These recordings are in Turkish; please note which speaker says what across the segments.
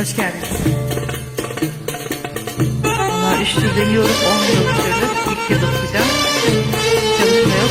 Speaker 1: Hoş geldiniz. Bunlar üç tür deniyoruz. 10 yıl bitirdim. İlk kez okuyacağım. Çalışma yok.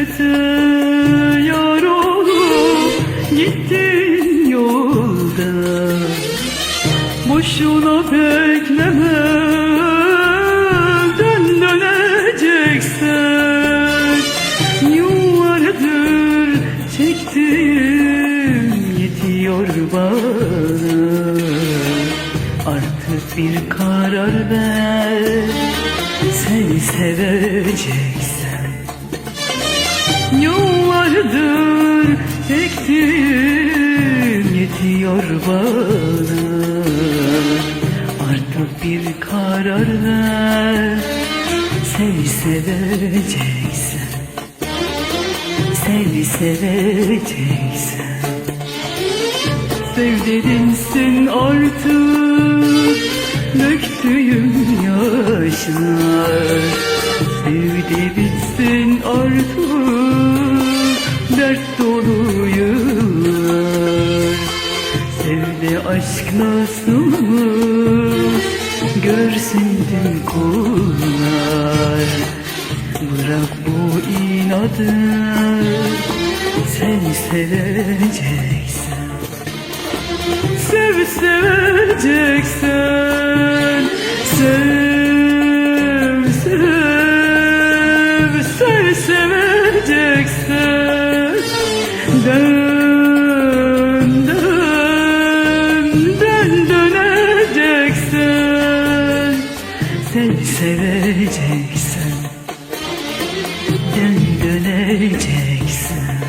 Speaker 2: Hasrete yar gittin yolda Boşuna bekleme. Dön döneceksen. Yıllardır çektiğim yetiyor bana. Artık bir karar ver. Seni seveceksen Yıllardır çektiğim yetiyor bana. Artık bir karar ver Seni seveceksen. Seni seveceksen. Sev dedinsin artık Döktüğüm yaşlar Sev de bitsin artık Dert dolu yıllar. Sev de aşk nasılmış? Görsün tüm kullar Bırak bu inadı Sen seveceksen Sev seveceksen Dön dön Dön döneceksen Sen seveceksen Dön döneceksen